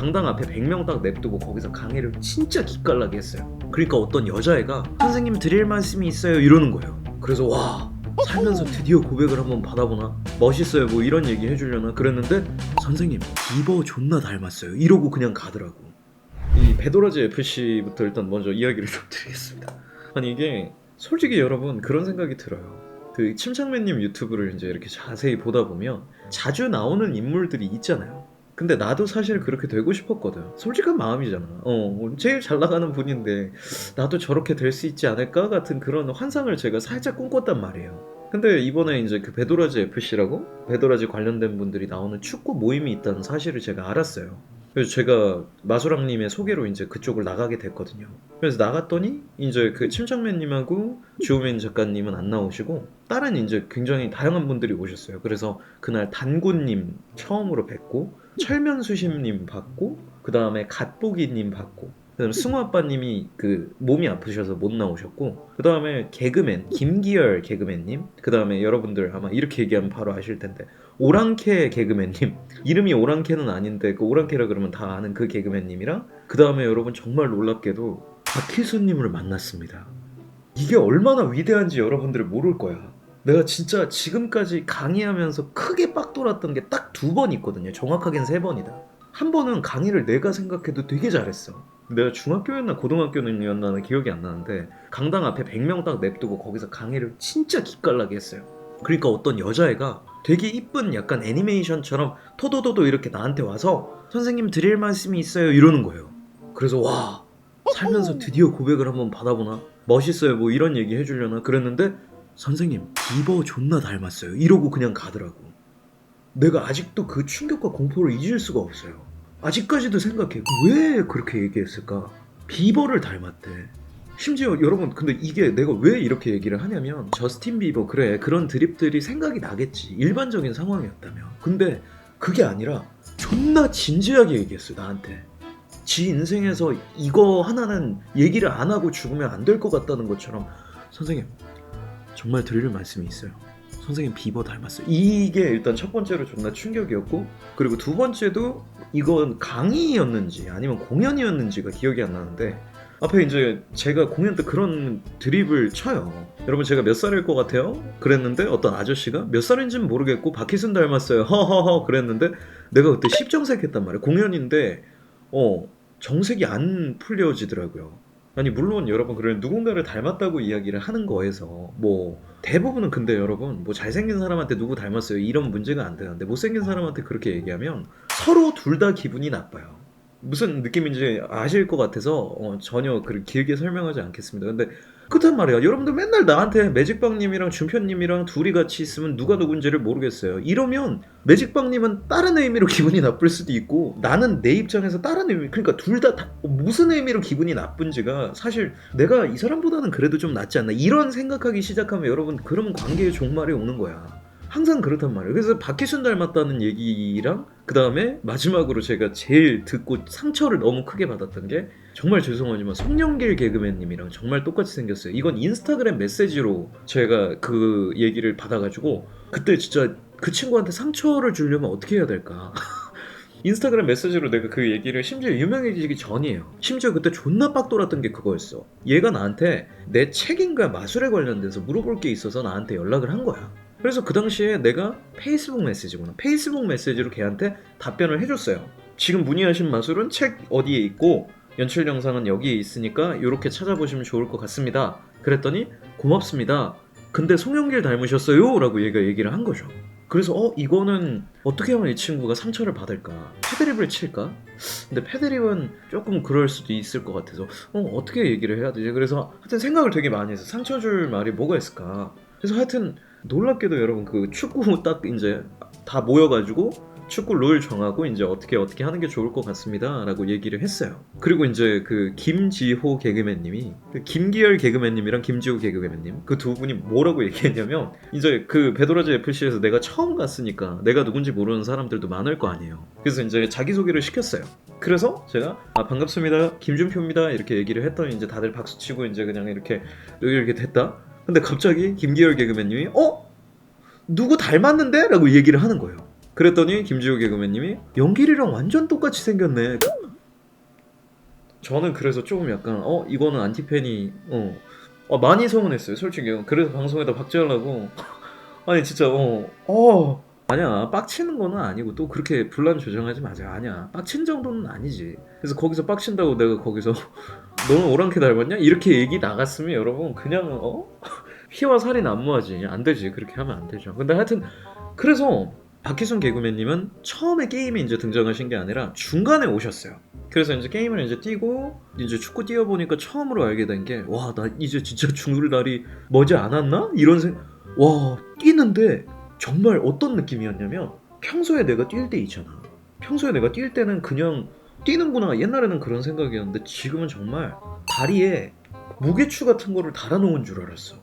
강당 앞에 100명 딱 냅두고 거기서 강의를 진짜 기깔나게 했어요. 그러니까 어떤 여자애가 선생님 드릴 말씀이 있어요 이러는 거예요. 그래서 와 살면서 드디어 고백을 한번 받아보나 멋있어요 뭐 이런 얘기 해주려나 그랬는데 선생님 비버 존나 닮았어요 이러고 그냥 가더라고. 이 베도라지 FC부터 일단 먼저 이야기를 좀 드리겠습니다. 아니 이게 솔직히 여러분 그런 생각이 들어요. 그 침착맨님 유튜브를 이제 이렇게 자세히 보다 보면 자주 나오는 인물들이 있잖아요. 근데 나도 사실 그렇게 되고 싶었거든. 솔직한 마음이잖아. 어, 제일 잘 나가는 분인데 나도 저렇게 될 수 있지 않을까 같은 그런 환상을 제가 살짝 꿈꿨단 말이에요. 근데 이번에 이제 그 베도라지 FC라고 베도라지 관련된 분들이 나오는 축구 모임이 있다는 사실을 제가 알았어요. 그래서 제가 마수랑님의 소개로 이제 그쪽을 나가게 됐거든요. 그래서 나갔더니 이제 그 침착맨님하고 주호민 작가님은 안 나오시고 다른 이제 굉장히 다양한 분들이 오셨어요. 그래서 그날 단군님 처음으로 뵙고 철면수심님 봤고 그 다음에 갓보기님 봤고 그다음에 승우 아빠님이 그 몸이 아프셔서 못 나오셨고 그 다음에 개그맨 김기열 개그맨님 그 다음에 여러분들 아마 이렇게 얘기하면 바로 아실 텐데 오랑캐 개그맨님 이름이 오랑캐는 아닌데 그 오랑캐라 그러면 다 아는 그 개그맨님이랑 그 다음에 여러분 정말 놀랍게도 박희수님을 만났습니다. 이게 얼마나 위대한지 여러분들이 모를 거야. 내가 진짜 지금까지 강의하면서 크게 빡 돌았던 게 딱 두 번 있거든요. 정확하게는 세 번이다. 한 번은 강의를 내가 생각해도 되게 잘했어. 내가 중학교였나 고등학교였나 기억이 안 나는데 강당 앞에 100명 딱 냅두고 거기서 강의를 진짜 기깔나게 했어요. 그러니까 어떤 여자애가 되게 이쁜 약간 애니메이션처럼 토도도도 이렇게 나한테 와서 선생님 드릴 말씀이 있어요 이러는 거예요. 그래서 와 살면서 드디어 고백을 한번 받아보나 멋있어요 뭐 이런 얘기 해주려나 그랬는데 선생님 비버 존나 닮았어요 이러고 그냥 가더라고. 내가 아직도 그 충격과 공포를 잊을 수가 없어요. 아직까지도 생각해. 왜 그렇게 얘기했을까? 비버를 닮았대. 심지어 여러분 근데 이게 내가 왜 이렇게 얘기를 하냐면 저스틴 비버 그래 그런 드립들이 생각이 나겠지. 일반적인 상황이었다면. 근데 그게 아니라 존나 진지하게 얘기했어요 나한테. 지 인생에서 이거 하나는 얘기를 안 하고 죽으면 안 될 것 같다는 것처럼. 선생님 정말 드릴 말씀이 있어요. 선생님 비버 닮았어요. 이게 일단 첫 번째로 존나 충격이었고 그리고 두 번째도 이건 강의였는지 아니면 공연이었는지가 기억이 안 나는데 앞에 이제 제가 공연 때 그런 드립을 쳐요. 여러분 제가 몇 살일 것 같아요? 그랬는데 어떤 아저씨가 몇 살인지는 모르겠고 박희순 닮았어요. 허허허 그랬는데 내가 그때 십정색 했단 말이에요. 공연인데 어 정색이 안 풀려지더라고요. 아니 물론 여러분 그래 누군가를 닮았다고 이야기를 하는 거에서 뭐 대부분은 근데 여러분 뭐 잘생긴 사람한테 누구 닮았어요 이런 문제가 안 되는데 못생긴 사람한테 그렇게 얘기하면 서로 둘 다 기분이 나빠요. 무슨 느낌인지 아실 것 같아서 어, 전혀 그렇게 길게 설명하지 않겠습니다. 근데 그렇단 말이에요. 여러분들 맨날 나한테 매직빵님이랑 준표님이랑 둘이 같이 있으면 누가 누군지를 모르겠어요. 이러면 매직빵님은 다른 의미로 기분이 나쁠 수도 있고 나는 내 입장에서 다른 의미 그러니까 둘 다 무슨 의미로 기분이 나쁜지가 사실 내가 이 사람보다는 그래도 좀 낫지 않나 이런 생각하기 시작하면 여러분 그러면 관계의 종말이 오는 거야. 항상 그렇단 말이에요. 그래서 박희순 닮았다는 얘기랑 그 다음에 마지막으로 제가 제일 듣고 상처를 너무 크게 받았던 게 정말 죄송하지만 송영길 개그맨님이랑 정말 똑같이 생겼어요. 이건 인스타그램 메시지로 제가 그 얘기를 받아가지고 그때 진짜 그 친구한테 상처를 주려면 어떻게 해야 될까? 인스타그램 메시지로 내가 그 얘기를 심지어 유명해지기 전이에요. 심지어 그때 존나 빡 돌았던 게 그거였어. 얘가 나한테 내 책임과 마술에 관련돼서 물어볼 게 있어서 나한테 연락을 한 거야. 그래서 그 당시에 내가 페이스북 메시지구나. 페이스북 메시지로 걔한테 답변을 해줬어요. 지금 문의하신 마술은 책 어디에 있고 연출 영상은 여기에 있으니까 이렇게 찾아보시면 좋을 것 같습니다. 그랬더니 고맙습니다. 근데 송영길 닮으셨어요? 라고 얘가 얘기를 한 거죠. 그래서 어 이거는 어떻게 하면 이 친구가 상처를 받을까? 패드립을 칠까? 근데 패드립은 조금 그럴 수도 있을 것 같아서 어 어떻게 얘기를 해야 되지? 그래서 하여튼 생각을 되게 많이 해서 상처 줄 말이 뭐가 있을까? 그래서 하여튼 놀랍게도 여러분 그 축구 딱 이제 다 모여가지고 축구 룰 정하고 이제 어떻게 어떻게 하는 게 좋을 것 같습니다라고 얘기를 했어요. 그리고 이제 그 김지호 개그맨님이 그 김기열 개그맨님이랑 김지호 개그맨님 그 두 분이 뭐라고 얘기했냐면 이제 그 베도라지 FC에서 내가 처음 갔으니까 내가 누군지 모르는 사람들도 많을 거 아니에요. 그래서 이제 자기 소개를 시켰어요. 그래서 제가 아 반갑습니다 김준표입니다 이렇게 얘기를 했더니 이제 다들 박수 치고 이제 그냥 이렇게 이렇게 됐다. 근데 갑자기 김기열 개그맨님이 어? 누구 닮았는데? 라고 얘기를 하는 거예요. 그랬더니 김지호 개그맨님이 연길이랑 완전 똑같이 생겼네. 저는 그래서 조금 약간 어 이거는 안티팬이 어, 어, 많이 서운했어요 솔직히. 그래서 방송에다 박제하려고. 아니 진짜 어, 어 아니야. 빡치는 거는 아니고 또 그렇게 분란 조정하지 마세요 아니야. 빡친 정도는 아니지. 그래서 거기서 빡친다고 내가 거기서 너는 오랑캐 닮았냐? 이렇게 얘기 나갔으면 여러분 그냥 어? 피와 살이 난무하지. 안 되지. 그렇게 하면 안 되죠. 근데 하여튼 그래서 박희순 개그맨님은 처음에 게임에 이제 등장하신 게 아니라 중간에 오셨어요. 그래서 이제 게임을 이제 뛰고 이제 축구 뛰어보니까 처음으로 알게 된 게 와 나 이제 진짜 죽을 날이 머지 않았나? 이런 생와 뛰는데 정말 어떤 느낌이었냐면 평소에 내가 뛸 때 있잖아. 평소에 내가 뛸 때는 그냥 뛰는구나. 옛날에는 그런 생각이었는데 지금은 정말 다리에 무게추 같은 거를 달아놓은 줄 알았어.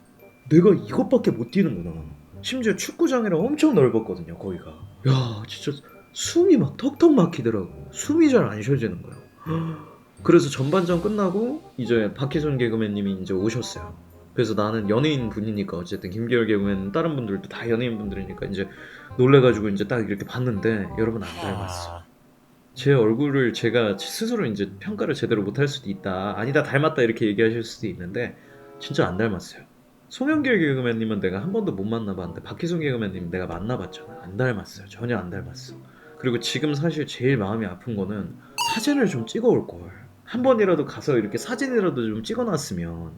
내가 이것밖에 못 뛰는구나. 심지어 축구장이랑 엄청 넓었거든요 거기가. 야 진짜 숨이 막 턱턱 막히더라고. 숨이 잘 안 쉬어지는 거야. 그래서 전반전 끝나고 이제 박희순 개그맨님이 이제 오셨어요. 그래서 나는 연예인 분이니까 어쨌든 김기열 개그맨 다른 분들도 다 연예인 분들이니까 이제 놀래가지고 이제 딱 이렇게 봤는데 여러분 안 닮았어 제 얼굴을 제가 스스로 이제 평가를 제대로 못할 수도 있다 아니다 닮았다 이렇게 얘기하실 수도 있는데 진짜 안 닮았어요 송영길 개그맨님은 내가 한 번도 못 만나봤는데 박희순 개그맨님 내가 만나봤잖아 안 닮았어요 전혀 안 닮았어 그리고 지금 사실 제일 마음이 아픈 거는 사진을 좀 찍어올 걸. 한 번이라도 가서 이렇게 사진이라도 좀 찍어놨으면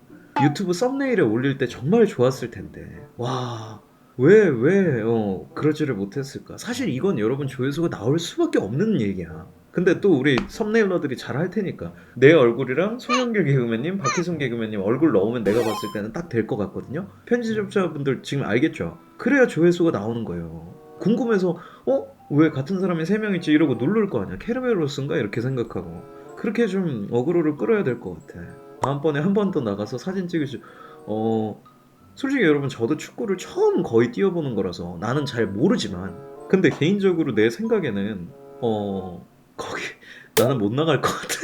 유튜브 썸네일에 올릴 때 정말 좋았을 텐데. 와. 왜, 왜, 어, 그러지를 못했을까? 사실 이건 여러분 조회수가 나올 수밖에 없는 얘기야. 근데 또 우리 썸네일러들이 잘 할 테니까. 내 얼굴이랑 송영길 개그맨님, 박희순 개그맨님 얼굴 넣으면 내가 봤을 때는 딱 될 것 같거든요? 편집자분들 지금 알겠죠? 그래야 조회수가 나오는 거예요. 궁금해서, 어? 왜 같은 사람이 세 명이지 이러고 누를 거 아니야 캐르멜로스인가 이렇게 생각하고 그렇게 좀 어그로를 끌어야 될 것 같아 다음번에 한 번 더 나가서 사진 찍으시 어 솔직히 여러분 저도 축구를 처음 거의 뛰어보는 거라서 나는 잘 모르지만 근데 개인적으로 내 생각에는 어 거기 나는 못 나갈 것 같아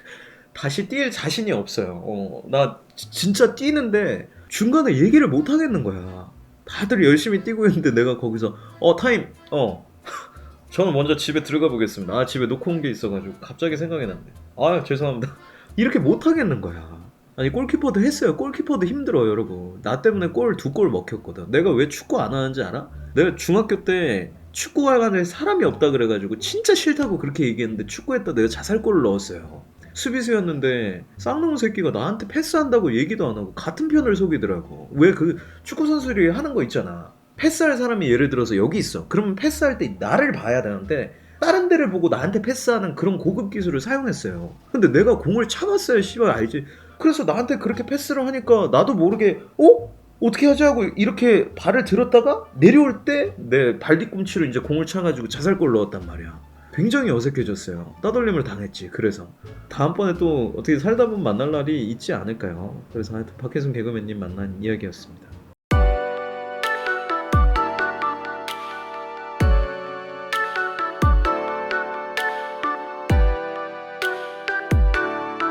다시 뛸 자신이 없어요 어 나 진짜 뛰는데 중간에 얘기를 못 하겠는 거야 다들 열심히 뛰고 있는데 내가 거기서 어 타임 어 저는 먼저 집에 들어가 보겠습니다. 아 집에 놓고 온 게 있어가지고 갑자기 생각이 났네. 아 죄송합니다. 이렇게 못 하겠는 거야. 아니 골키퍼도 했어요. 골키퍼도 힘들어 여러분. 나 때문에 골 두 골 먹혔거든. 내가 왜 축구 안 하는지 알아? 내가 중학교 때 축구학원에 사람이 없다 그래가지고 진짜 싫다고 그렇게 얘기했는데 축구했다 내가 자살골을 넣었어요. 수비수였는데 쌍놈 새끼가 나한테 패스한다고 얘기도 안 하고 같은 편을 속이더라고. 왜 그 축구 선수들이 하는 거 있잖아. 패스할 사람이 예를 들어서 여기 있어. 그러면 패스할 때 나를 봐야 되는데 다른 데를 보고 나한테 패스하는 그런 고급 기술을 사용했어요. 근데 내가 공을 참았어요, 씨발 알지? 그래서 나한테 그렇게 패스를 하니까 나도 모르게 어? 어떻게 하지 하고 이렇게 발을 들었다가 내려올 때 내 발 뒤꿈치로 이제 공을 차가지고 자살골 넣었단 말이야. 굉장히 어색해졌어요. 따돌림을 당했지. 그래서 다음번에 또 어떻게 살다 보면 만날 날이 있지 않을까요? 그래서 하여튼 박혜순 개그맨님 만난 이야기였습니다.